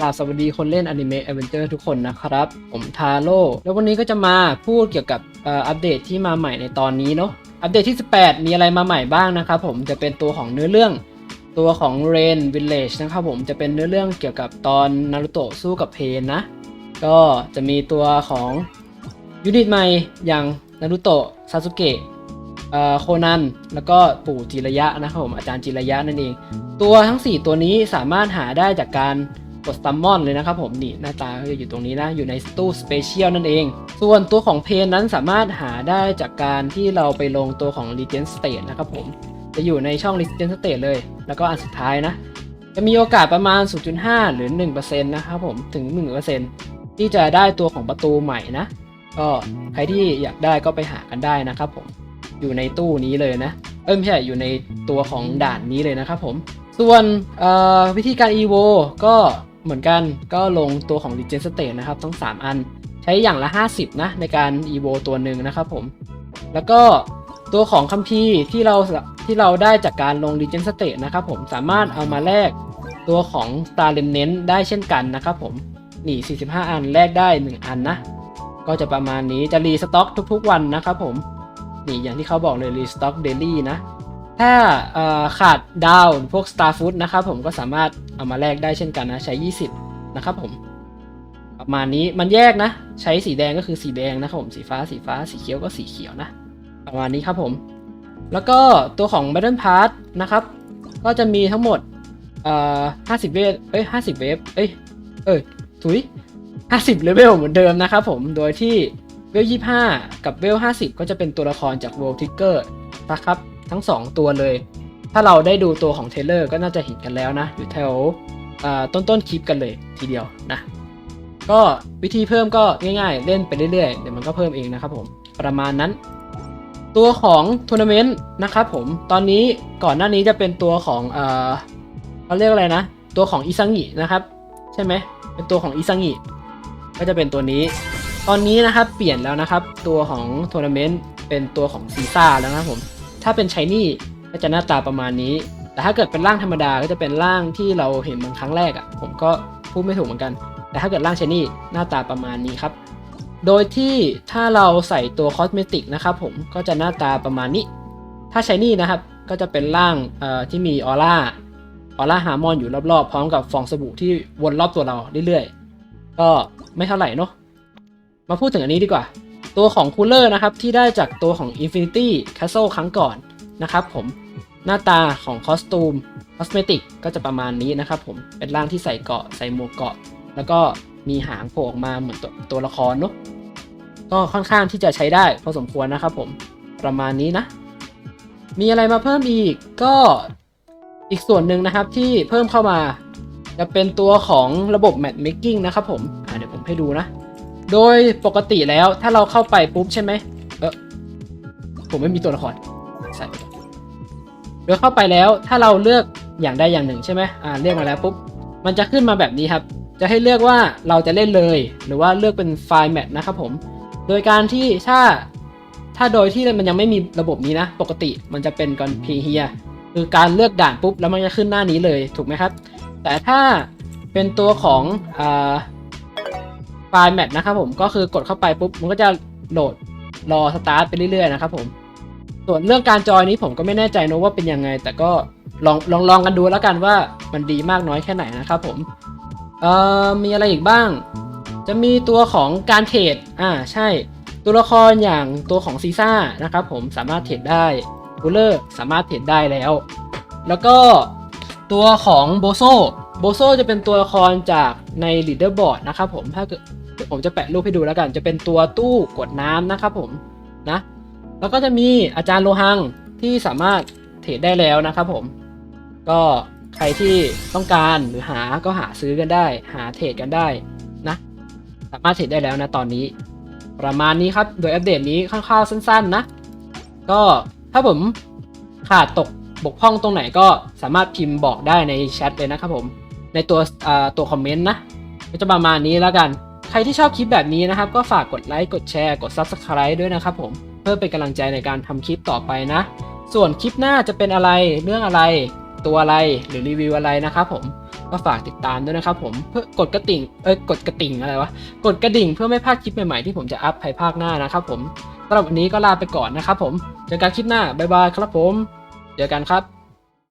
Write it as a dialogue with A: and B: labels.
A: กราบสวัสดีคนเล่นอนิเมะแอดเวนเจอร์ทุกคนนะครับ ผมทาโร่แล้ววันนี้ก็จะมาพูดเกี่ยวกับอัปเดตที่มาใหม่ในตอนนี้เนาะอัปเดตที่ 18 มีอะไรมาใหม่บ้างนะครับผมจะเป็นตัวของเนื้อเรื่อง ตัวของ Rain Village นะครับผมจะเป็นเนื้อเรื่องเกี่ยวกับตอนนารุโตะสู้กับเพนนะ ก็จะมีตัวของยูนิตใหม่อย่างนารุโตะซาสึเกะอ่อโคนัน แล้วก็ปู่จิระยะนะครับผมอาจารย์จิระยะนั่นเอง ตัวทั้ง 4 ตัวนี้สามารถหาได้จากการ กดซัมมอนเลยนะครับผมนี่หน้าตาก็จะอยู่ตรงนี้นะ อยู่ในตู้สเปเชียลนั่นเอง ส่วนตัวของเพนนั้นสามารถหาได้จากการที่เราไปลงตัวของ Legend State นะครับผม จะอยู่ในช่อง Legend State เลย แล้วก็อันสุดท้ายนะ จะมีโอกาสประมาณ 0.5 หรือ 1%นะครับผม ถึง 1%ที่จะได้ตัวของประตูใหม่นะ ก็ใครที่อยากได้ก็ไปหากันได้นะครับผม อยู่ในตู้นี้เลยนะ เอ้ยไม่ใช่ อยู่ในตัวของด่านนี้เลยนะครับผม ส่วนวิธีการ EVO ก็ เหมือนกันก็ลงตัวของ Legend State นะครับ ทั้ง 3 อัน ใช้อย่างละ 50 นะ ในการ EVO ตัวหนึ่งนะครับผม แล้วก็ตัวของคัมภีร์ที่เราที่เราได้จากการลง Legend State นะครับผมสามารถเอามาแลกตัวของ Star Remnant ได้เช่นกันนะครับผมนี่ 45 อันแลกได้ 1 อันนะ ก็จะประมาณนี้จะรีสต็อกทุกๆ วันนะครับผม นี่อย่างที่เขาบอกเลยรีสต็อกเดลี่นะ ถ้าขาดดาวพวก Star Food นะครับผมก็สามารถ เอามาแลกได้เช่นกันนะ ใช้ 20 นะครับผม ประมาณนี้มันแยกนะ ใช้สีแดงก็คือสีแดงนะครับผมสีฟ้าสีฟ้าสีเขียวก็สีเขียวนะ ประมาณนี้ครับผม แล้วก็ตัวของ Battle Pass นะครับ ก็จะมีทั้งหมดเอ่อ50 เวฟเอ้ย50 เวฟเอ้ยเอ้ยถุย50เลเวลเหมือนเดิมนะครับผมโดยที่เวล 25 กับเวล 50 ก็จะเป็นตัวละครจาก World Trigger นะครับทั้ง 2 ตัวเลย ถ้าเราได้ดูตัวของเทเลอร์ก็น่าจะเห็นกันแล้วนะ อยู่แถวอ่าต้นๆคลิปกันเลยทีเดียวนะ ก็วิธีเพิ่มก็ง่ายๆ เล่นไปเรื่อยๆ เดี๋ยวมันก็เพิ่มเองนะครับผมประมาณนั้น ตัวของทัวร์นาเมนต์นะครับผมตอนนี้ก่อนหน้านี้จะเป็นตัวของเอ่อเขาเรียกอะไรนะ ตัวของอิซังินะครับใช่ไหมเป็นตัวของอิซังิก็จะเป็นตัวนี้ ตอนนี้นะครับเปลี่ยนแล้วนะครับ ตัวของทัวร์นาเมนต์เป็นตัวของซีซ่าแล้วนะครับผมถ้าเป็นชายนี่ ก็จะหน้าตาประมาณนี้ แต่ถ้าเกิดเป็นร่างธรรมดาก็จะเป็นร่างที่เราเห็นมันครั้งแรกอะ่ะ ผมก็พูดไม่ถูกเหมือนกัน แต่ถ้าเกิดร่างชนี่หน้าตาประมาณนี้ครับ โดยที่ถ้าเราใส่ตัวคอสเมติกนะครับผมก็จะหน้าตาประมาณนี้ ถ้าชนี่นะครับก็จะเป็นร่างที่มีออร่าออร่าฮาร์มอนอยู่รอบๆ พร้อมกับฟองสบู่ที่วนรอบตัวเราเรื่อยๆ ก็ไม่เท่าไหร่เนาะมาพูดถึงอันนี้ดีกว่า ตัวของคูลเลอร์นะครับ ที่ได้จากตัวของ Infinity Castle ครั้งก่อน นะครับผมหน้าตาของคอสตูมคอสเมติกก็จะประมาณนี้นะครับผมเป็นร่างที่ใส่เกาะใส่หมวกเกาะ แล้วก็มีหางโผล่ออกมาเหมือนตัวตัวละครเนาะก็ค่อนข้างที่จะใช้ได้พอสมควรนะครับผมประมาณนี้นะ มีอะไรมาเพิ่มอีกก็อีกส่วนหนึ่งนะครับที่เพิ่มเข้ามาจะเป็นตัวของระบบ Matchmaking นะครับผมเดี๋ยวผมให้ดูนะ โดยปกติแล้วถ้าเราเข้าไปปุ๊บใช่ไหมเออผมไม่มีตัวละคร ใส่ไปก่อนโดยเข้าไปแล้วถ้าเราเลือกอย่างใดอย่างหนึ่งใช่ไหมอ่าเลือกมาแล้วปุ๊บมันจะขึ้นมาแบบนี้ครับ จะให้เลือกว่าเราจะเล่นเลย หรือว่าเลือกเป็นไฟล์แมทนะครับผม โดยการที่ถ้าถ้าโดยที่มันยังไม่มีระบบนี้นะ ปกติมันจะเป็นก่อนพีเฮียคือการเลือกด่านปุ๊บแล้วมันจะขึ้นหน้านี้เลยถูกไหมครับ แต่ถ้าเป็นตัวของอ่าไฟล์แมทนะครับผมก็คือกดเข้าไปปุ๊บมันก็จะโหลดรอสตาร์ทไปเรื่อยๆนะครับผม ส่วนเรื่องการจอยนี้ผมก็ไม่แน่ใจนะว่าเป็นยังไง แต่ก็ลองลองลองกันดูแล้วกันว่ามันดีมากน้อยแค่ไหนนะครับผมเอ่อมีอะไรอีกบ้าง จะมีตัวของการเทรดอ่าใช่ ตัวละครอย่างตัวของซีซ่านะครับผมสามารถเทรดได้บูเลอร์สามารถเทรดได้แล้ว แล้วก็ตัวของโบโซโบโซจะเป็นตัวละครจากใน leaderboard นะครับผมถ้าเกิดผมจะแปะรูปให้ดูแล้วกัน จะเป็นตัวตู้กดน้ำนะครับผมนะ แล้วก็จะมีอาจารย์โลหังที่สามารถเทรดได้แล้วนะครับผม ก็ใครที่ต้องการหรือหาก็หาซื้อกันได้ หาเทรดกันได้นะ สามารถเทรดได้แล้วนะตอนนี้ ประมาณนี้ครับ โดยอัปเดตนี้คร่าวๆสั้น ๆ นะ ก็ถ้าผมขาดตกบกพร่องตรงไหนก็สามารถพิมพ์บอกได้ในแชทเลยนะครับผม ในตัวตัวคอมเมนต์นะก็จะประมาณนี้แล้วกัน ใครที่ชอบคลิปแบบนี้นะครับ ก็ฝากกดไลค์ กดแชร์ กด Subscribe ด้วยนะครับผม เพื่อเป็นกำลังใจในการทำคลิปต่อไปนะ ส่วนคลิปหน้าจะเป็นอะไรเรื่องอะไร ตัวอะไรหรือรีวิวอะไรนะครับผมก็ฝากติดตามด้วยนะครับผมเพื่อกดกระติ่งเอ้ยกดกระติ่งอะไรวะกดกระดิ่งเพื่อไม่พลาดคลิปใหม่ๆที่ผมจะอัพภายภาคหน้านะครับผมสำหรับวันนี้ก็ลาไปก่อนนะครับผมเจอกันคลิปหน้าบ๊ายบายครับผมเจอกันครับ